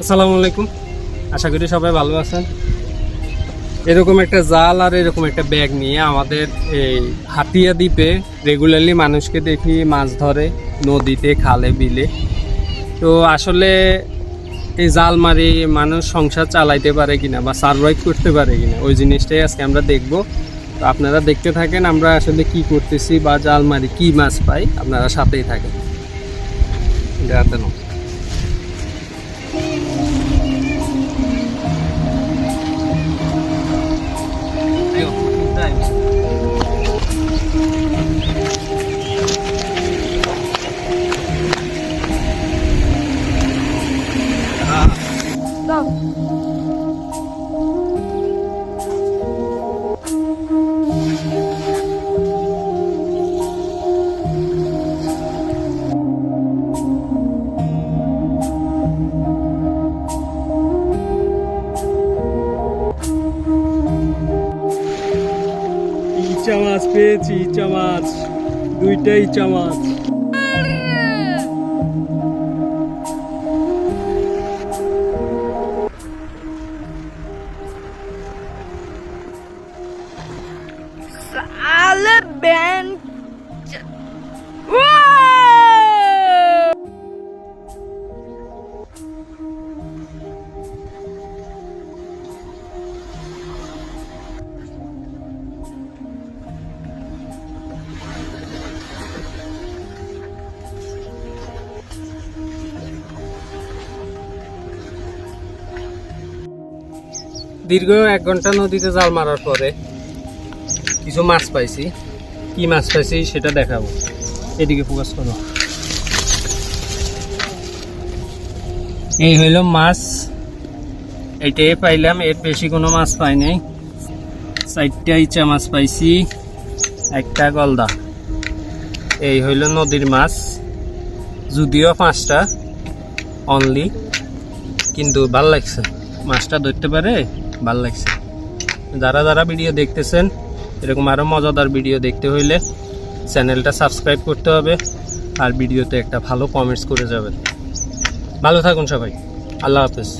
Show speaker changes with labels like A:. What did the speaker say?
A: আসসালামু আলাইকুম। আশা করি সবাই ভালো আছেন। এরকম একটা জাল আর এরকম একটা ব্যাগ নিয়ে আমাদের এই হাতিয়া দ্বীপে রেগুলারলি মানুষকে দেখি মাছ ধরে নদীতে, খালে, বিলে। তো আসলে এই জাল মারি মানুষ সংসার চালাইতে পারে কিনা বা সার্ভাইভ করতে পারে কিনা, ওই জিনিসটাই আজকে আমরা দেখব। তো আপনারা দেখতে থাকেন আমরা আসলে কি করতেছি বা জাল মারি কী মাছ পাই, আপনারা সাথেই থাকেন। এটা ইচা মাছ পেয়েছি ইচা মাছ দুইটা ইচা মাছ
B: সালে ব্যান
A: দীর্ঘ এক ঘণ্টা নদীতে জাল মারার পরে কিছু মাছ পাইছি। কি মাছ পাইছি সেটা দেখাবো। এদিকে ফোকাস করো। এই হইল মাছ। এইটাই পাইলাম, এর বেশি কোনো মাছ পাই নাই। চারটা ইচা মাছ পাইছি, একটা গলদা। এই হইল নদীর মাছ। যদিও পাঁচটা অনলি কিন্তু ভালো লাগছে। মাছটা ধরতে পারে, ভালো লাগছে। যারা যারা ভিডিও দেখতেছেন এরকম আরও মজাদার ভিডিও দেখতে হইলে চ্যানেলটা সাবস্ক্রাইব করতে হবে আর ভিডিওতে একটা ভালো কমেন্টস করে যাবেন। ভালো থাকুন সবাই। আল্লাহ হাফেজ।